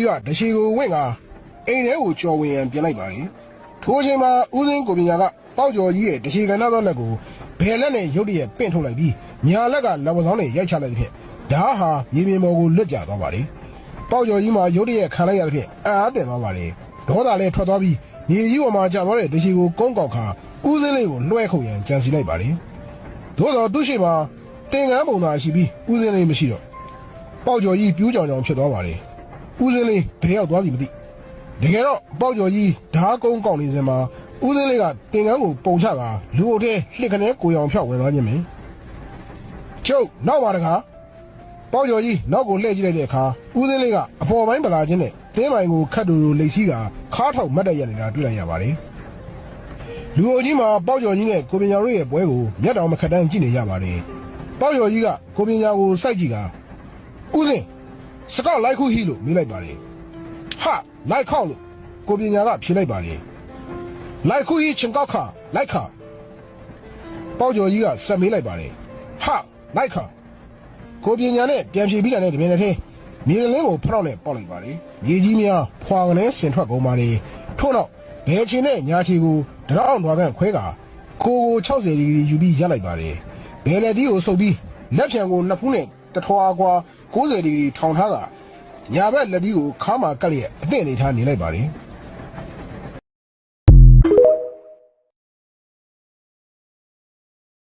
ဒီကတရှိကိုဝင့်ကအိမ်ထဲကိုကြော်ဝင်ရန်ပြင်လိုက်ပါလေထိုအချိန်မှာဦးစင်းကိုပညာကပေါက်ကျော်ကြီးရဲ့တရှိကဏ္ဍသောလက်ကိုဘယ်လက်နဲ့ရုတ်တရက်ပင့်ထုတ်လိုက်ပြီးညာလက်ကလက်ဝဆောင်နဲ့ရိုက်ချလိုက်သဖြင့်ဓာတ်ဟာမြေပြင်ပေါ်ကိုလွတ်ကျသွားပါလေပေါက်ကျော်ကြီးမှာရုတ်တရက်ခံလိုက်ရသဖြင့်အာအတင်သွားပါလေဒေါသလည်းထွက်သွားပြီးမြေကြီးပေါ်မှာကြာသွားတဲ့တရှိကိုကုန်းကောက်ခါဦးစင်းလေးကိုလွှဲခုန်ရန်ကြံစီလိုက်ပါလေသို့တော်သူရှိမှာတင်ကန်းပုံသာရှိပြီးဦးစင်းလေးမရှိတော့ပေါက်ကျော်ကြီးပြူးကြောင်ကြောင်ဖြစ်သွားပါလေ ဦးစင်းလေးဘယ်ရောက်သွားပြီမသိတကယ်တော့ပေါက်ကျော်ကြီးဓာတ်ကုန်းကောက်နေစင်မှာဦးစင်းလေးကတင်ကန်းကိုပုံချကလူအုပ်ထဲလှစ်ခနဲကိုရောင်ဖြောက်ဝင်သွားခြင်းပဲကျုပ်နောက်ပါတကားပေါက်ကျော်ကြီးနောက်ကိုလှည့်ကြည့်လိုက်တဲ့အခါဦးစင်းလေးကအပေါ်ပိုင်းပလာချင်းနဲ့တင်းပိုင်ကိုခတ်တူတူလိတ်စီးကခါးထောက်မတ်တက်ရနေတာတွေ့လိုက်ရပါတယ်လူအုပ်ကြီးမှာပေါက်ကျော်ကြီးနဲ့ကိုပညာတို့ရဲ့ပွဲကိုမျက်တောင်မခတ်တန်းကြည့်နေရပါတယ်ပေါက်ကျော်ကြီးကကိုပညာကိုစိုက်ကြည့်ကဦးစင် စကောက်လိုက်ခုဟီလို့မိလိုက်ပါလေဟာလိုက်ခေါလို့ကိုပညာကဖြေလိုက်ပါလေလိုက်ခုဟီချင်ကောက်ခလိုက်ခပေါက်ကျော်ကြီးကဆက်မေးလိုက်ပါလေဟာလိုက်ခကိုပညာနဲ့ပြန်ဖြေပြီးတာနဲ့တပင်နဲ့ထဲမြေလင်းကိုဖောက်နဲ့ပေါက်လိုက်ပါလေမြေကြီးများဖွာကနေဆင်ထွက်ကုန်ပါလေထို့တော့ဘယ်ချင်နဲ့ညာချီကိုတရောင်းတော်ကန်ခွဲကကိုကို60ဒီဂရီယူပြီးရက်လိုက်ပါလေဘယ်လက်ဒီကိုစုပ်ပြီးလက်ဖြံကိုနှစ်ဖူးနဲ့တထွာကွာ 90ဒီဂရီထောင်ထားတာညာဘက်လက်ဒီကိုခါမှာကက်လျက်အသင့်အနေထားနေလိုက်ပါလေ